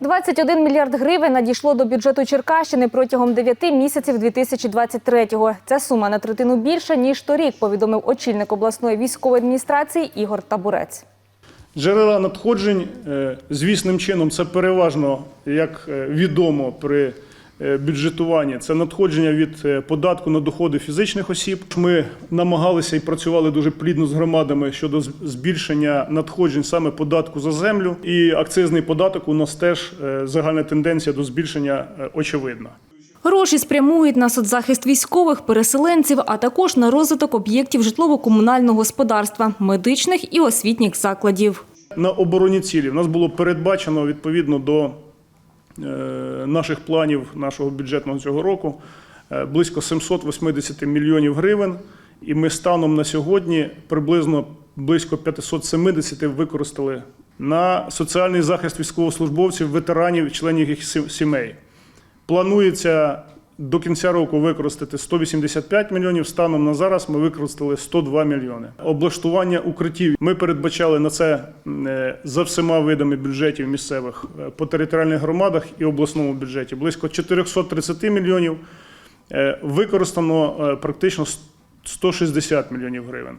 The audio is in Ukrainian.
21 мільярд гривень надійшло до бюджету Черкащини протягом 9 місяців 2023-го. Ця сума на третину більша, ніж торік, повідомив очільник обласної військової адміністрації Ігор Табурець. Джерела надходжень е, звісним чином це переважно, як е, відомо при е, бюджетуванні, це надходження від е, податку на доходи фізичних осіб. Ми намагалися і працювали дуже плідно з громадами щодо збільшення надходжень саме податку за землю. І акцизний податок у нас теж е, загальна тенденція до збільшення очевидна. Гроші спрямують на соцзахист військових, переселенців, а також на розвиток об'єктів житлово-комунального господарства, медичних і освітніх закладів. На оборонні цілі в нас було передбачено відповідно до наших планів нашого бюджетного цього року е, близько 780 мільйонів гривень. І ми станом на сьогодні приблизно близько 570 використали на соціальний захист військовослужбовців, ветеранів, членів їх сімей. Планується до кінця року використати 185 мільйонів. Станом на зараз ми використали 102 мільйони. Облаштування укриттів ми передбачали на це е, за всіма видами бюджетів місцевих е, по територіальних громадах і обласному бюджеті близько 430 мільйонів. Е, Використано практично 160 мільйонів гривень.